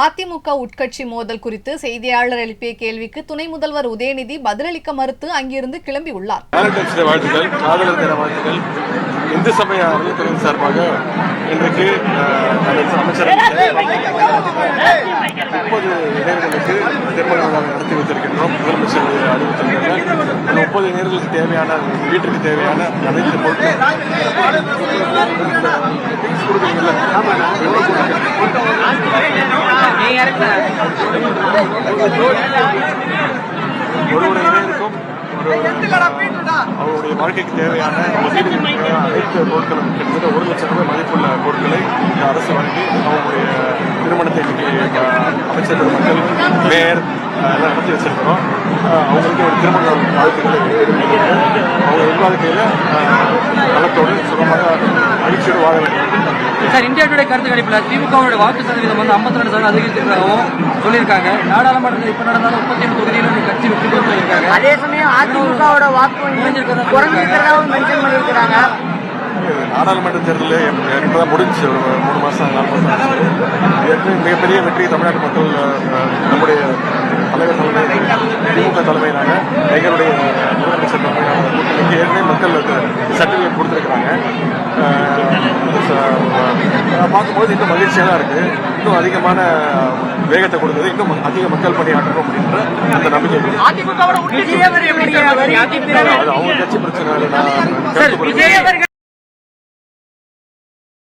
அதிமுக உட்கட்சி மோதல் குறித்து செய்தியாளர் எழுப்பிய கேள்விக்கு துணை முதல்வர் உதயநிதி பதிலளிக்க மறுத்து அங்கிருந்து தின வாழ்த்துக்கள் இந்து சமய அறநிலைத்துறை சார்பாக இன்றைக்கு அமைச்சர் முப்பது இளைஞர்களுக்கு திருமண விழாவை நடத்தி வைத்திருக்கின்றோம் முதலமைச்சர் அறிவித்திருக்கிறார் அந்த முப்பது நேர்களுக்கு தேவையான வீட்டுக்கு தேவையான அனைத்து பொருட்கள். ஒரு ஒரு இணையருக்கும் ஒரு அவருடைய வாழ்க்கைக்கு தேவையான அனைத்து பொருட்களும் கிட்டத்தட்ட ஒரு லட்சம் ரூபாய் மதிப்புள்ள பொருட்களை இந்த அரசு வழங்கி அவங்களுடைய திருமணத்தை இன்னைக்கு அமைச்சர் மக்கள் மேயர் எல்லாம் நடத்தி வச்சிருக்கிறோம். அவங்களுக்கு ஒரு திருமண வாழ்த்துக்களை அவங்க எதிர்வாழ்க்கையில் நலத்தோடு சுகமாக மகிழ்ச்சியோடு வாழ வேண்டும். சார் இந்தியா டுடே கருத்து கணிப்பில் திமுகவோட வாக்கு சதவீதம் வந்து 52% ரெண்டு சதவீதம் அதிகரித்திருக்காகவும் சொல்லியிருக்காங்க. நாடாளுமன்றத்தில் இப்போ நடந்தாலும் முப்பத்தி ஏழு தொகுதியிலும் இந்த கட்சி வெற்றி சொல்லியிருக்காங்க அதே சமயம் அதிமுகவோட வாக்கு வங்கி குறைஞ்சிருக்கிறதாவும் மென்ஷன் பண்ணியிருக்கிறாங்க. நாடாளுமன்ற தேர்தலில் இப்போதான் முடிஞ்சு. ஒரு மூணு மாதம் நாலு மாதம். ஏற்கனவே மிகப்பெரிய வெற்றி தமிழ்நாட்டு மக்கள் நம்முடைய தலைவர் தலைமை திமுக தலைமையிலான எங்களுடைய முதலமைச்சர் தலைமையிலான கூட்டணிக்கு ஏற்கனவே மக்கள் சர்டிஃபிகேட் கொடுத்துருக்குறாங்க. பார்க்கும்போது இன்னும் மகிழ்ச்சியாக தான் இருக்குது இன்னும் அதிகமான வேகத்தை கொடுக்குது இன்னும் அதிக மக்கள் பணியாற்றணும் அப்படின்ற அந்த நம்பிக்கை. அது அவங்க கட்சி பிரச்சனை நான்.